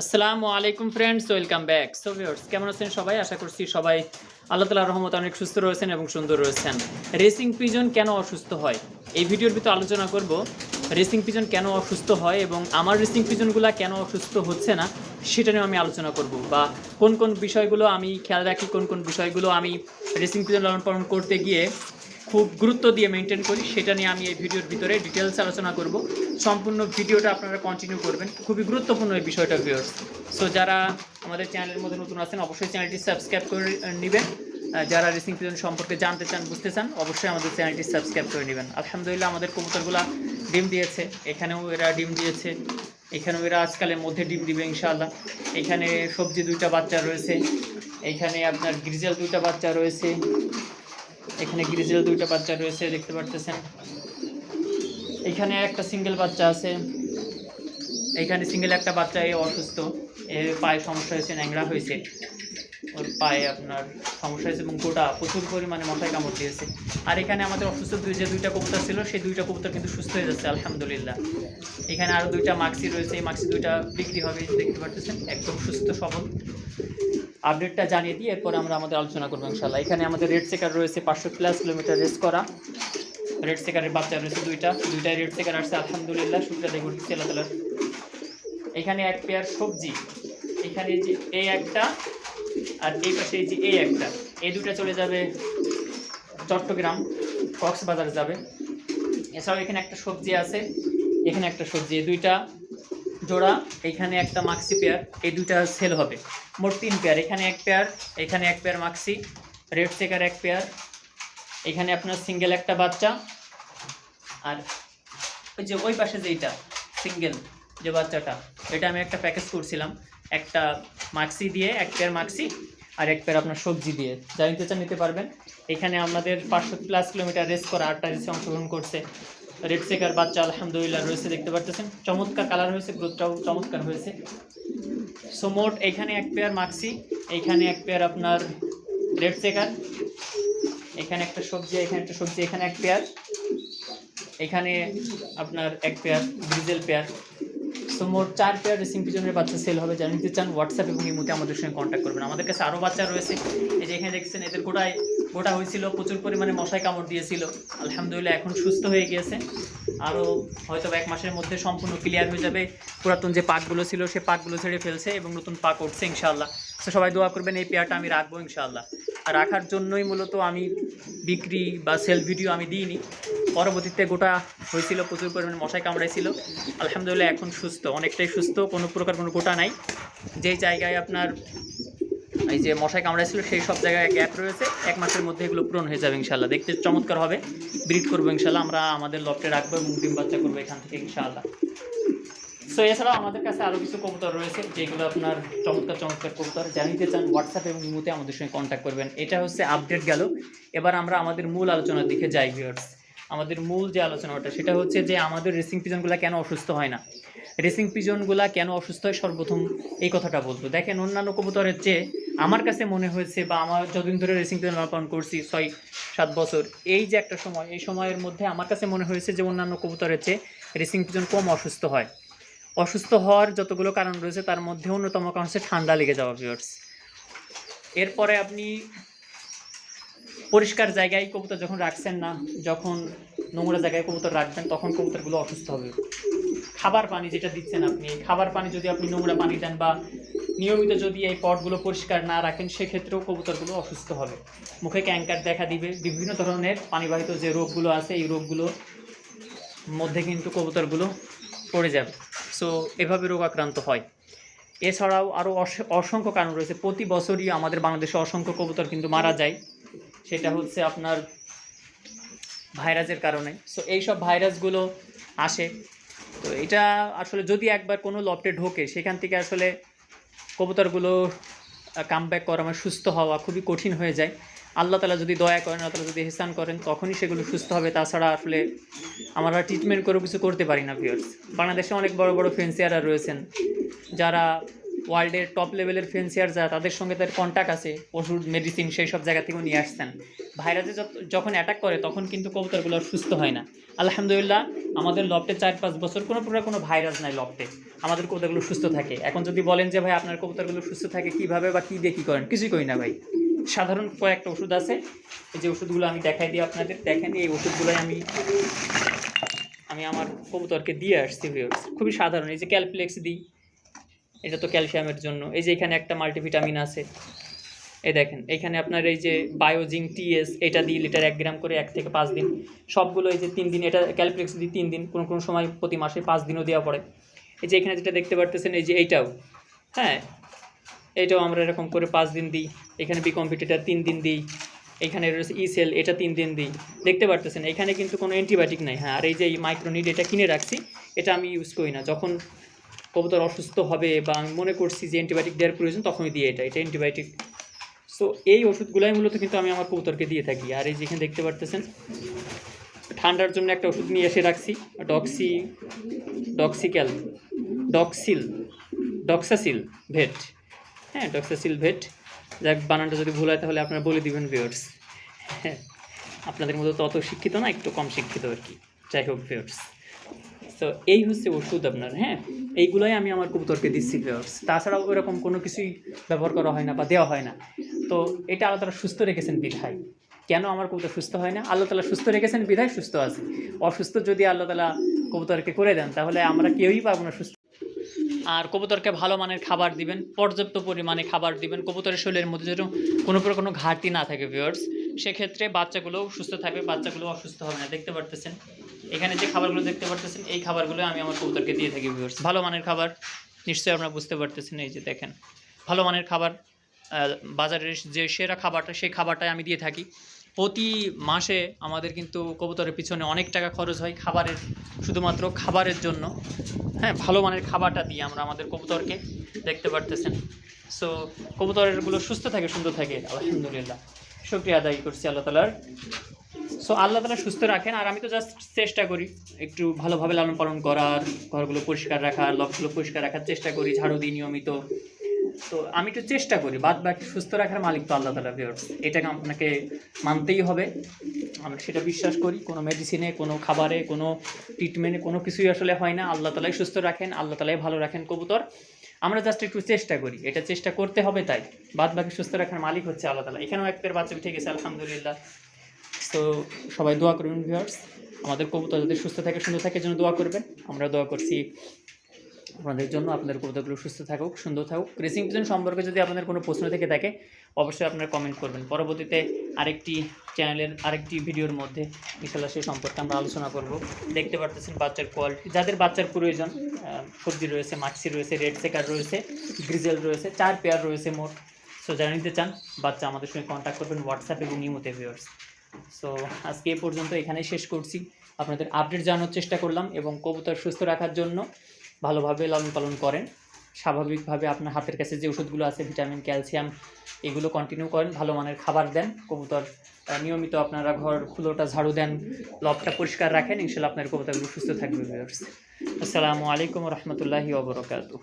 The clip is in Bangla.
আসসালামু আলাইকুম friends welcome back so viewers কেমন আছেন সবাই? আশা করছি সবাই আল্লাহ তালার রহমত অনেক সুস্থ রয়েছেন এবং সুন্দর রয়েছেন। রেসিং পিজন কেন অসুস্থ হয়? এই ভিডিওর ভিতরে আলোচনা করব রেসিং পিজন কেন অসুস্থ হয় এবং আমার রেসিং পিজনগুলো কেন অসুস্থ হচ্ছে না, সেটা নিয়ে আমি আলোচনা করব বা কোন কোন বিষয়গুলো আমি খেয়াল রাখি, কোন কোন বিষয়গুলো আমি রেসিং পিজন লালন পালন করতে গিয়ে খুব গুরুত্ব দিয়ে মেনটেন করি, সেটা নিয়ে আমি এই ভিডিওর ভিতরে ডিটেলস আলোচনা করব। সম্পূর্ণ ভিডিওটা আপনারা কন্টিনিউ করবেন। খুবই গুরুত্বপূর্ণ এই বিষয়টা ভিউয়ার্স সো যারা আমাদের চ্যানেলের মধ্যে নতুন আছেন, অবশ্যই চ্যানেলটি সাবস্ক্রাইব করে নেবেন। যারা রেসিং পিজন সম্পর্কে জানতে চান, বুঝতে চান, অবশ্যই আমাদের চ্যানেলটি সাবস্ক্রাইব করে নেবেন। আলহামদুলিল্লাহ, আমাদের কবুতরগুলো ডিম দিয়েছে। এখানেও এরা ডিম দিয়েছে। এখানেও এরা আজকালের মধ্যে ডিম দিবে, ইনশাআল্লাহ। এখানে সবজি দুইটা বাচ্চা রয়েছে। এখানে আপনার গ্রিজেল দুইটা বাচ্চা রয়েছে। এখানে গ্রিজেল দুইটা বাচ্চা রয়েছে, দেখতে পারতেছেন। এখানে একটা সিঙ্গেল বাচ্চা আছে। এখানে সিঙ্গেল একটা বাচ্চা এ অসুস্থ। এর পায়ে সমস্যা হয়েছে, ন্যাংরা হয়েছে। ওর পায়ে আপনার সমস্যা হয়েছে এবং গোটা প্রচুর পরিমাণে মাথায় কামড় দিয়েছে। আর এখানে আমাদের অসুস্থ দুই যে দুইটা কবুতর ছিল, সেই দুইটা কবুতর কিন্তু সুস্থ হয়ে যাচ্ছে, আলহামদুলিল্লাহ। এখানে আরও দুইটা মাক্সি রয়েছে, এই মাক্সি দুইটা বিক্রি হবে, দেখতে পারতেছেন, একদম সুস্থ, সবল। আপডেটটা জানিয়ে দিয়ে এরপর আমরা আমাদের আলোচনা করব ইনশাল্লাহ এখানে আমাদের রেড সেকার রয়েছে পাঁচশো প্লাস কিলোমিটার রেস করা। রেড সেকারের বাচ্চা রয়েছে দুইটা। দুইটাই রেড সেকার আসছে, আলহামদুলিল্লাহ দেয় করতেছি আল্লাহ তালার। এখানে এক পেয়ার সবজি। এখানে যে এই একটা আর এই পাশে যে এই একটা। এই দুটা চলে যাবে চট্টগ্রাম, কক্সবাজার যাবে। এছাড়াও এখানে একটা সবজি আছে। এখানে একটা সবজি দুইটা জোড়া, এখানে একটা মাক্সি পেয়ার এই দুইটা সেল হবে। মোট তিন পেয়ার এখানে এক পেয়ার এখানে এক পেয়ার মাক্সি রেড সেকার এক পেয়ার এখানে আপনার সিঙ্গেল একটা বাচ্চা, আর ওই যে ওই পাশে যেইটা সিঙ্গেল যে বাচ্চাটা, এটা আমি একটা প্যাকেজ করছিলাম, একটা মাক্সি দিয়ে, এক পেয়ার মাক্সি আর এক পেয়ার আপনার সবজি দিয়ে। যা নিতে চান নিতে পারবেন। এখানে আমাদের পাঁচশো প্লাস কিলোমিটার রেস করা আটটা রেসে অংশগ্রহণ করছে। রেড সেকার বাচ্চা, আলহামদুলিল্লাহ, রয়েছে, দেখতে পারতেছেন। চমৎকার কালার হয়েছে, গ্রোথটাও চমৎকার হয়েছে। সো মোট এইখানে এক পেয়ার মাক্সি এইখানে এক পেয়ার আপনার রেড সেকার এখানে একটা সবজি, এখানে একটা সবজি, এখানে এক পেয়ার এখানে আপনার এক পেয়ার ডিজেল পেয়ার সো মোট চার পেয়ার রেসিং পিজনের বাচ্চা সেল হবে। যারা নিতে চান হোয়াটসঅ্যাপ এবং ইমোতে আমাদের সঙ্গে কন্ট্যাক্ট করবেন। আমাদের কাছে আরও বাচ্চা রয়েছে। এই যে এখানে দেখছেন, এদের গোটায় গোটা হয়েছিল, প্রচুর পরিমাণে মশায় কামড় দিয়েছিল। আলহামদুলিল্লাহ এখন সুস্থ হয়ে গিয়েছে। আরও হয়তো এক মাসের মধ্যে সম্পূর্ণ ক্লিয়ার হয়ে যাবে। পুরাতন যে পাকগুলো ছিল, সে পাকগুলো ছেড়ে ফেলছে এবং নতুন পাক উঠছে, ইনশাআল্লাহ। তো সবাই দোয়া করবেন, এই পেয়ারটা আমি রাখব, ইনশাআল্লাহ। আর রাখার জন্যই মূলত আমি বিক্রি বা সেল ভিডিও আমি দিইনি। পরবর্তীতে গোটা হয়েছিল, প্রচুর পরিমাণে মশায় কামড়াইছিল। আলহামদুলিল্লাহ এখন সুস্থ, অনেকটাই সুস্থ, কোনো প্রকার কোনো গোটা নাই। যেই জায়গায় আপনার এই যে মশাই কামড়াইছিল, সেই সব জায়গায় গ্যাপ রয়েছে। এক মাসের মধ্যে এগুলো পূরণ হয়ে যাবে ইনশাল্লাহ দেখতে চমৎকার হবে। ব্রিড করব ইনশাল্লাহ আমরা আমাদের লফটে রাখব এবং ডিম বাচ্চা করব এখান থেকে ইনশাআল্লাহ। সো এছাড়াও আমাদের কাছে আরও কিছু কবুতর রয়েছে, যেগুলো আপনার চমৎকার চমৎকার কবুতর। জানিতে চান হোয়াটসঅ্যাপ এবং ইমুতে আমাদের সঙ্গে কন্ট্যাক্ট করবেন। এটা হচ্ছে আপডেট গেল। এবার আমরা আমাদের মূল আলোচনার দিকে যাই ভিউয়ার্স আমাদের মূল যে আলোচনাটা, সেটা হচ্ছে যে আমাদের রেসিং পিজনগুলো কেন অসুস্থ হয় না? রেসিং পিজনগুলা কেন অসুস্থ হয়? সর্বপ্রথম এই কথাটা বলব। দেখেন, অন্যান্য কবুতরের চেয়ে আমার কাছে মনে হয়েছে বা আমার যতদিন ধরে রেসিং পিজন পালন করছি, ছয়, সাত বছর, এই যে একটা সময়, এই সময়ের মধ্যে আমার কাছে মনে হয়েছে যে অন্যান্য কবুতরের চেয়ে রেসিং পিজন কম অসুস্থ হয়। অসুস্থ হওয়ার যতগুলো কারণ রয়েছে, তার মধ্যে অন্যতম কারণ হচ্ছে ঠান্ডা লেগে যাওয়া ভিউয়ার্স এরপরে আপনি পরিষ্কার জায়গায় কবুতর যখন রাখছেন না, যখন নোংরা জায়গায় কবুতর রাখবেন, তখন কবুতরগুলো অসুস্থ হবে। খাবার পানি যেটা দিচ্ছেন আপনি খাবার পানি যদি আপনি নোংরা পানি দেন বা নিয়মিত যদি এই পটগুলো পরিষ্কার না রাখেন, সেক্ষেত্রেও কবুতরগুলো অসুস্থ হবে। মুখে ক্যাঙ্কার দেখা দিবে, বিভিন্ন ধরনের পানিবাহিত যে রোগগুলো আছে, এই রোগগুলো মধ্যে কিন্তু কবুতরগুলো পড়ে যাবে। সো এভাবে রোগ আক্রান্ত হয়। এছাড়াও আরও অসংখ্য কারণ রয়েছে। প্রতি বছরই আমাদের বাংলাদেশে অসংখ্য কবুতর কিন্তু মারা যায়। সেটা হচ্ছে আপনার ভাইরাসের কারণে। সো এইসব ভাইরাসগুলো আসে। তো এটা আসলে যদি একবার কোনো লফটে ঢোকে, সেখান থেকে আসলে কবুতরগুলো কাম ব্যাক করা মানে সুস্থ হওয়া খুবই কঠিন হয়ে যায়। আল্লাহ তালা যদি দয়া করেন, আল্লাহ যদি হেসান করেন, তখনই সেগুলো সুস্থ হবে। তাছাড়া আসলে আমরা ট্রিটমেন্ট করেও কিছু করতে পারি না ভিউয়ার্স বাংলাদেশে অনেক বড় বড় ফেন্সিয়াররা রয়েছেন, যারা ওয়ার্ল্ডের টপ লেভেলের ফেন্সিয়ার যারা, তাদের সঙ্গে তার কন্ট্যাক্ট আছে, ওষুধ মেডিসিন সেই সব জায়গা থেকেও নিয়ে আসতেন ভাইরাসে যখন অ্যাটাক করে, তখন কিন্তু কবুতরগুলো সুস্থ হয় না। আলহামদুলিল্লাহ, আমাদের লফটে চার পাঁচ বছর কোনো প্রকার কোনো ভাইরাস নাই লফটে আমাদের কবুতরগুলো সুস্থ থাকে। এখন যদি বলেন যে, ভাই, আপনার কবুতরগুলো সুস্থ থাকে কীভাবে বা কী কী করেন? কিছুই করি না, ভাই। সাধারণ কয়েকটা ওষুধ আছে। এই যে ওষুধগুলো আমি দেখাই দিই আপনাদের। দেখেন, এই ওষুধগুলোই আমি আমি আমার কবুতরকে দিয়ে আসছি খুবই সাধারণ। এই যে ক্যালপ্লেক্স দিই। এটা তো ক্যালসিয়ামের জন্য। এই যে এখানে একটা মাল্টিভিটামিন আছে। এই দেখেন, এখানে আপনার এই যে বায়োজিং টিএস এটা দিই লিটার এক গ্রাম করে এক থেকে পাঁচ দিন। সবগুলো এই যে তিন দিন, এটা ক্যালপ্লেক্স দিই তিন দিন, কোনো কোনো সময় প্রতি মাসে পাঁচ দিনও দেওয়া পড়ে। এই যে এখানে যেটা দেখতে পারতেছেন, এই যে এইটাও হ্যাঁ? এইটাও আমরা এরকম করে পাঁচ দিন দিই। এখানে বি কম্পিউটার তিন দিন দিই। এখানে রয়েছে ই সেল এটা তিন দিন দিই। দেখতে পারতেছেন, এখানে কিন্তু কোনো অ্যান্টিবায়োটিক নাই। হ্যাঁ আর এই যে এই মাইক্রোনিড এটা কিনে রাখছি, এটা আমি ইউজ করি না। যখন কবুতর অসুস্থ হবে বা আমি মনে করছি যে অ্যান্টিবায়োটিক দেওয়ার প্রয়োজন, তখনই দিয়ে এটা এটা অ্যান্টিবায়োটিক সো এই ওষুধগুলাই মূলত কিন্তু আমি আমার কবুতরকে দিয়ে থাকি। আর এই যেখানে দেখতে পারতেছেন, ঠান্ডার জন্য একটা ওষুধ নিয়ে এসে রাখছি ডক্সি ডক্সিক্যাল ডক্সিল ডক্সাসিল ভেট। হ্যাঁ ডক্সাসিল ভেট। যাক, বানানটা যদি ভুল হয় তাহলে আপনারা বলে দিবেন ভিউয়ার্স হ্যাঁ আপনাদের মতো তত শিক্ষিত না, একটু কম শিক্ষিত আর কি। যাই হোক ভিউয়ার্স তো এই হচ্ছে ওষুধ আপনার হ্যাঁ? এইগুলোই আমি আমার কবুতরকে দিচ্ছি ভিউয়ার্স তাছাড়াও ওরকম কোনো কিছুই ব্যবহার করা হয় না বা দেওয়া হয় না। তো এটা আল্লাহ তালা সুস্থ রেখেছেন বিধায়। কেন আমার কবুতর সুস্থ হয় না? আল্লাহ তালা সুস্থ রেখেছেন বিধায় সুস্থ আছে। অসুস্থ যদি আল্লাহ তালা কবুতরকে করে দেন, তাহলে আমরা কেউই পাবো না সুস্থ। আর কবুতরকে ভালো মানের খাবার দিবেন, পর্যাপ্ত পরিমাণে খাবার দিবেন। কবুতরের শরীরের মধ্যে যেন কোনো প্রকার কোনো ঘাটতি না থাকে ভিউয়ার্স সেক্ষেত্রে বাচ্চাগুলো সুস্থ থাকবে, বাচ্চাগুলো অসুস্থ হবে না, দেখতে পারতেছেন? এখানে যে খাবারগুলো দেখতে পারতেছেন, এই খাবারগুলো আমি আমার কবুতরকে দিয়ে থাকি ভিউয়ার্স ভালো মানের খাবার, নিশ্চয়ই আপনারা বুঝতে পারতেছেন, এই যে দেখেন। ভালো মানের খাবার বাজারের যে সেরা খাবারটা, সেই খাবারটাই আমি দিয়ে থাকি। প্রতি মাসে আমাদের কিন্তু কবুতরের পিছনে অনেক টাকা খরচ হয় খাবারের, শুধুমাত্র খাবারের জন্য। হ্যাঁ ভালো মানের খাবারটা দিই আমরা আমাদের কবুতরকে দেখতে পারতেছেন। সো কবুতরেরগুলো সুস্থ থাকে, সুন্দর থাকে, আলহামদুলিল্লাহ। শুক্রিয়া আদায় করছি আল্লাহ তালার। সো আল্লাহ তালা সুস্থ রাখেন। আর আমি তো জাস্ট চেষ্টা করি একটু ভালোভাবে লালন পালন করার, ঘরগুলো পরিষ্কার রাখার, লকগুলো পরিষ্কার রাখার চেষ্টা করি, ঝাড়ু দিই নিয়মিত। তো আমি একটু চেষ্টা করি, বাদ বাকি সুস্থ রাখার মালিক তো আল্লাহ তালা ভিওর্স এটাকে আপনাকে মানতেই হবে। আমরা সেটা বিশ্বাস করি, কোনো মেডিসিনে কোনো খাবারে, কোনো ট্রিটমেন্টে কোনো কিছুই আসলে হয় না। আল্লাহ তালাই সুস্থ রাখেন, আল্লাহ তালাই ভালো রাখেন, কবুতর। আমরা জাস্ট একটু চেষ্টা করি। এটা চেষ্টা করতে হবে তাই। বাদ বাকি সুস্থ রাখার মালিক হচ্ছে আল্লাহ তালা। এখানেও এক পের বাচ্চা উঠে গেছে, আলহামদুলিল্লাহ। তো সবাই দোয়া করবেন ভিউয়ার্স আমাদের কবুতর যাতে সুস্থ থাকে, সুন্দর থাকে জন্য দোয়া করবেন। আমরা দোয়া করছি আপনাদের জন্য। আপনাদের কবুতরগুলো সুস্থ থাকুক, সুন্দর থাকুক। রেসিং পিজন সম্পর্কে যদি আপনাদের কোনো প্রশ্ন থেকে থাকে, অবশ্যই আপনারা কমেন্ট করবেন। পরবর্তীতে আরেকটি চ্যানেলের আরেকটি ভিডিওর মধ্যে ইনশাল্লাহ সেই সম্পর্কে আমরা আলোচনা করব। দেখতে পারতেছেন বাচ্চার কোয়ালিটি যাদের বাচ্চার প্রয়োজন সবজি রয়েছে, মাক্সি রয়েছে রেড সেকার রয়েছে গ্রিজেল রয়েছে, চার পেয়ার রয়েছে মোট। সো যারা নিতে চান, বাচ্চা আমাদের সঙ্গে কন্ট্যাক্ট করবেন হোয়াটসঅ্যাপ এবং ইমোতে ভিউয়ার্স সো আজকে এ পর্যন্ত এখানেই শেষ করছি। আপনাদের আপডেট জানানোর চেষ্টা করলাম এবং কবুতর সুস্থ রাখার জন্য ভালোভাবে লালন পালন করেন। স্বাভাবিকভাবে আপনার হাতের কাছে যে ওষুধগুলো আছে, ভিটামিন, ক্যালসিয়াম, এগুলো কন্টিনিউ করেন, ভালো মানের খাবার দেন। কবুতর নিয়মিত আপনারা ঘর খুলোটা ঝাড়ু দেন, লবটা পরিষ্কার রাখেন ইনশাল্লাহ আপনার কবুতরগুলো সুস্থ থাকবে আসসালামু আলাইকুম রহমতুল্লাহি ওবরকাতুহ